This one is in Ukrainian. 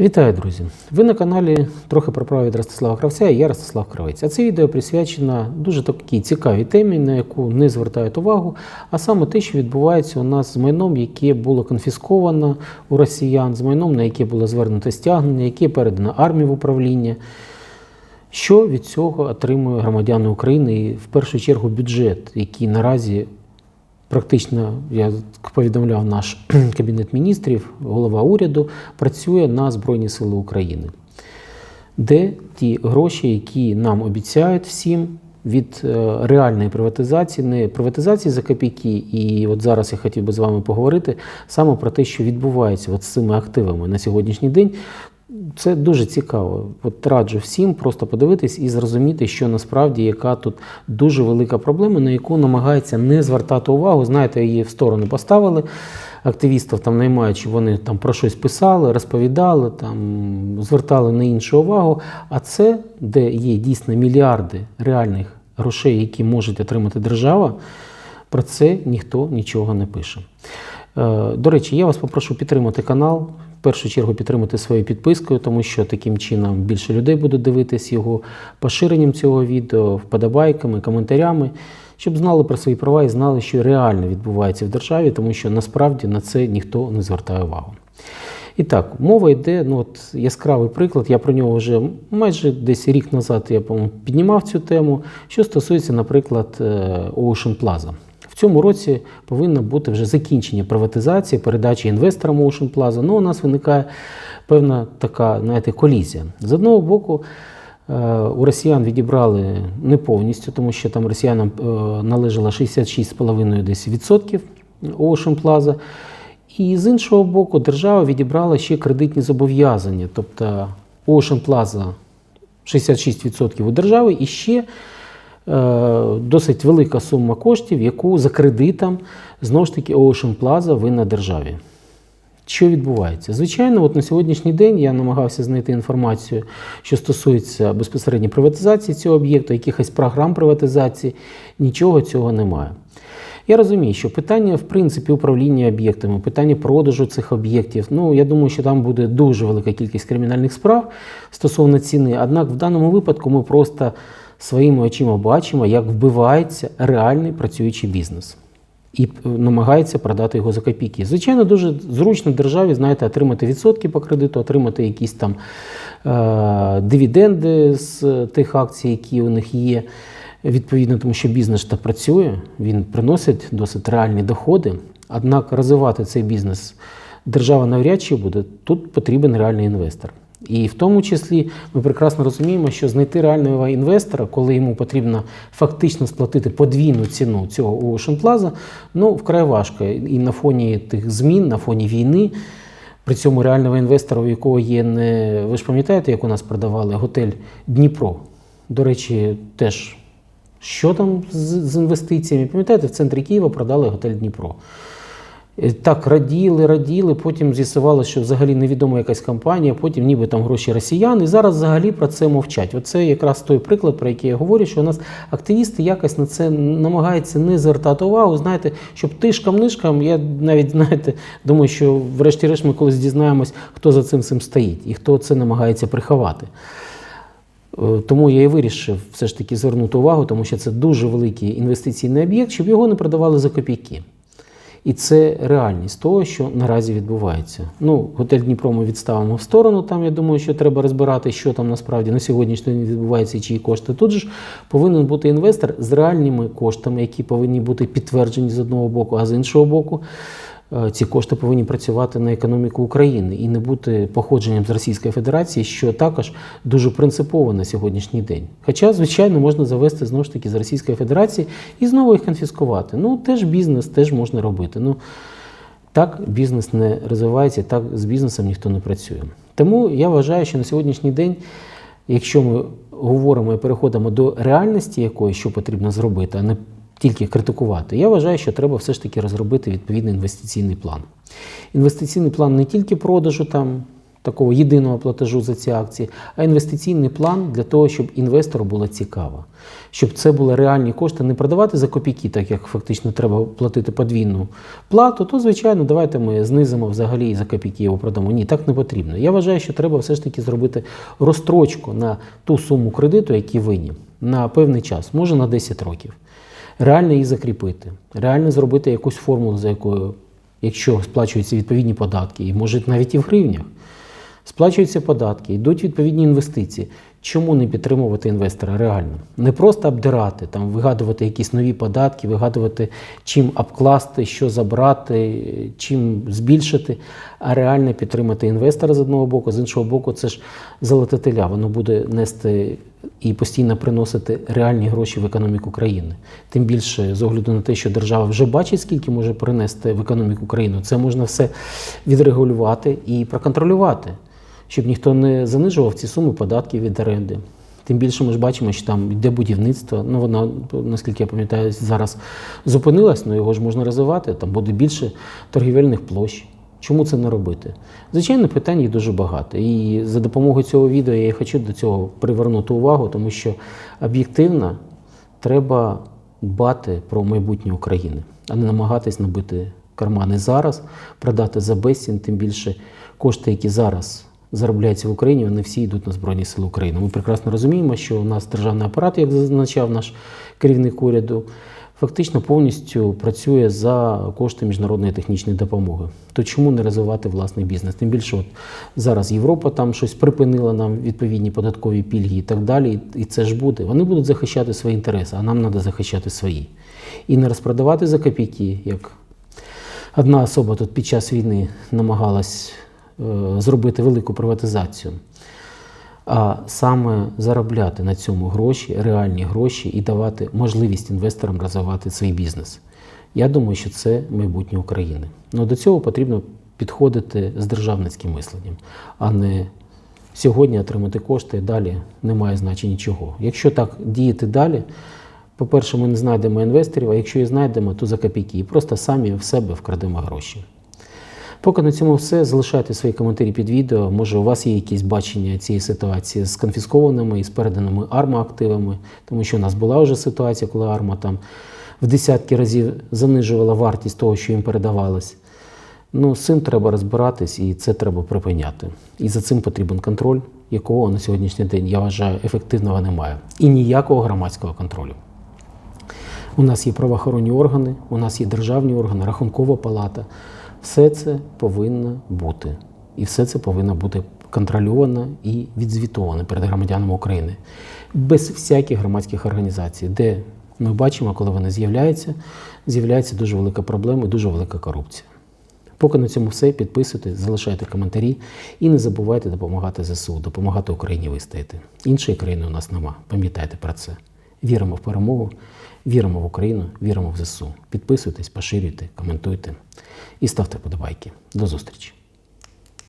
Вітаю, друзі! Ви на каналі трохи про право від Ростислава Кравця і я Ростислав Кравець. А це відео присвячено дуже такій цікавій темі, на яку не звертають увагу, а саме те, що відбувається у нас з майном, яке було конфісковано у росіян, з майном, на яке було звернуто стягнення, яке передано армії в управління. Що від цього отримує громадяни України і в першу чергу бюджет, який наразі практично, я повідомляв наш кабінет міністрів, голова уряду, працює на Збройні Сили України. Де ті гроші, які нам обіцяють всім від е, реальної приватизації, не приватизації за копійки. І от зараз я хотів би з вами поговорити саме про те, що відбувається от з цими активами на сьогоднішній день. Це дуже цікаво. От раджу всім просто подивитись і зрозуміти, що насправді яка тут дуже велика проблема, на яку намагається не звертати увагу. Знаєте, її в сторону поставили. Активістів там наймаючи, вони там про щось писали, розповідали, там звертали на іншу увагу. А це, де є дійсно мільярди реальних грошей, які може отримати держава, про це ніхто нічого не пише. Е, До речі, я вас попрошу підтримати канал. В першу чергу підтримати своєю підпискою, тому що таким чином більше людей буде дивитись його поширенням цього відео, вподобайками, коментарями, щоб знали про свої права і знали, що реально відбувається в державі, тому що насправді на це ніхто не звертає увагу. І так, мова йде, ну от яскравий приклад, я про нього вже майже десь рік назад я по-моєму, піднімав цю тему, що стосується, наприклад, е, Ocean Plaza. Цьому році повинно бути вже закінчення приватизації, передачі інвесторам Ocean Plaza. Ну, у нас виникає певна така, знаєте, колізія. З одного боку, е, у росіян відібрали не повністю, тому що там росіянам е, належало 66,5 десь відсотків Ocean Plaza. І з іншого боку, держава відібрала ще кредитні зобов'язання. Тобто Ocean Plaza 66% у держави і ще досить велика сума коштів, яку за кредитом знову ж таки Ocean Plaza винна державі. Що відбувається? Звичайно, от на сьогоднішній день я намагався знайти інформацію, що стосується безпосередньо приватизації цього об'єкту, якихось програм приватизації. Нічого цього немає. Я розумію, що питання, в принципі, управління об'єктами, питання продажу цих об'єктів. Ну, я думаю, що там буде дуже велика кількість кримінальних справ стосовно ціни. Однак в даному випадку ми просто своїми очима бачимо, як вбивається реальний працюючий бізнес. І намагається продати його за копійки. Звичайно, дуже зручно державі, знаєте, отримати відсотки по кредиту, отримати якісь там е- дивіденди з тих акцій, які у них є. Відповідно, тому що бізнес та працює, він приносить досить реальні доходи. Однак розвивати цей бізнес держава навряд чи буде. Тут потрібен реальний інвестор. І в тому числі ми прекрасно розуміємо, що знайти реального інвестора, коли йому потрібно фактично сплатити подвійну ціну цього Ocean Plaza, ну вкрай важко. І на фоні тих змін, на фоні війни. При цьому реального інвестора, у якого є не ви ж пам'ятаєте, як у нас продавали готель Дніпро. До речі, теж що там з, з інвестиціями? Пам'ятаєте, в центрі Києва продали готель Дніпро. Е, Так, раділи, раділи, потім з'ясували, що взагалі невідома якась компанія, потім ніби там гроші росіян, і зараз взагалі про це мовчать. Оце якраз той приклад, про який я говорю, що у нас активісти якось на це намагаються не звертати увагу. Знаєте, щоб тишкам-нишкам, я навіть знаєте, думаю, що врешті-решт ми колись дізнаємось, хто за цим всім стоїть і хто це намагається приховати. Е, Тому я і вирішив все ж таки звернути увагу, тому що це дуже великий інвестиційний об'єкт, щоб його не продавали за копійки. І це реальність того, що наразі відбувається. Ну, готель Дніпро ми відставимо в сторону. Там я думаю, що треба розбирати, що там насправді на сьогоднішній день відбувається і чиї кошти. Тут же ж повинен бути інвестор з реальними коштами, які повинні бути підтверджені з одного боку, а з іншого боку. Е, Ці кошти повинні працювати на економіку України і не бути походженням з Російської Федерації, що також дуже принципово на сьогоднішній день. Хоча, звичайно, можна завести знову ж таки з Російської Федерації і знову їх конфіскувати. Ну, теж бізнес теж можна робити. Ну, так бізнес не розвивається, так з бізнесом ніхто не працює. Тому я вважаю, що на сьогоднішній день, якщо ми говоримо і переходимо до реальності якої, що потрібно зробити, а не тільки критикувати, я вважаю, що треба все ж таки розробити відповідний інвестиційний план. Інвестиційний план не тільки продажу там такого єдиного платежу за ці акції, а інвестиційний план для того, щоб інвестору було цікаво, щоб це були реальні кошти, не продавати за копійки, так як фактично треба платити подвійну плату, то звичайно, давайте ми знизимо взагалі за копійки його продамо. Ні, так не потрібно. Я вважаю, що треба все ж таки зробити розстрочку на ту суму кредиту, який винні, на певний час, може на 10 років. Реально її закріпити, реально зробити якусь формулу, за якою, якщо сплачуються відповідні податки, і може навіть і в гривнях, сплачуються податки, йдуть відповідні інвестиції. Чому не підтримувати інвестора реально? Не просто обдирати, там, вигадувати якісь нові податки, вигадувати, чим обкласти, що забрати, чим збільшити, а реально підтримати інвестора з одного боку, з іншого боку, це ж золоте теля, воно буде нести і постійно приносити реальні гроші в економіку країни. Тим більше, з огляду на те, що держава вже бачить, скільки може принести в економіку країни, це можна все відрегулювати і проконтролювати щоб ніхто не занижував ці суми податків від оренди. Тим більше ми ж бачимо, що там йде будівництво. Ну воно, наскільки я пам'ятаю, зараз зупинилось, але його ж можна розвивати. Там буде більше торгівельних площ. Чому це не робити? Звичайно, питань є дуже багато. І за допомогою цього відео я хочу до цього привернути увагу, тому що об'єктивно треба дбати про майбутнє України, а не намагатись набити кармани зараз, продати за безцін, тим більше кошти, які зараз заробляються в Україні, вони всі йдуть на Збройні Сили України. Ми прекрасно розуміємо, що у нас державний апарат, як зазначав наш керівник уряду, фактично повністю працює за кошти міжнародної технічної допомоги. То чому не розвивати власний бізнес? Тим більше, от зараз Європа там щось припинила нам відповідні податкові пільги і так далі. І це ж буде. Вони будуть захищати свої інтереси, а нам треба захищати свої. І не розпродавати за копійки, як одна особа тут під час війни намагалась зробити велику приватизацію, а саме заробляти на цьому гроші, реальні гроші і давати можливість інвесторам розвивати свій бізнес. Я думаю, що це майбутнє України. Ну до цього потрібно підходити з державницьким мисленням, а не сьогодні отримати кошти, далі немає значення нічого. Якщо так діяти далі, по-перше, ми не знайдемо інвесторів, а якщо і знайдемо, то за копійки. І просто самі в себе вкрадемо гроші. Поки на цьому все. Залишайте свої коментарі під відео. Може, у вас є якісь бачення цієї ситуації з конфіскованими і з переданими арма-активами, тому що у нас була вже ситуація, коли арма там в десятки разів занижувала вартість того, що їм передавалось. Ну, з цим треба розбиратись і це треба припиняти. І за цим потрібен контроль, якого на сьогоднішній день, я вважаю, ефективного немає. І ніякого громадського контролю. У нас є правоохоронні органи, у нас є державні органи, рахункова палата. Все це повинно бути. І все це повинно бути контрольовано і відзвітовано перед громадянами України. Без всяких громадських організацій, де ми бачимо, коли вони з'являються, з'являється дуже велика проблема і дуже велика корупція. Поки на цьому все, підписуйтесь, залишайте коментарі і не забувайте допомагати ЗСУ, допомагати Україні вистояти. Іншої країни у нас нема. Пам'ятайте про це. Віримо в перемогу, віримо в Україну, віримо в ЗСУ. Підписуйтесь, поширюйте, коментуйте і ставте подобайки. До зустрічі!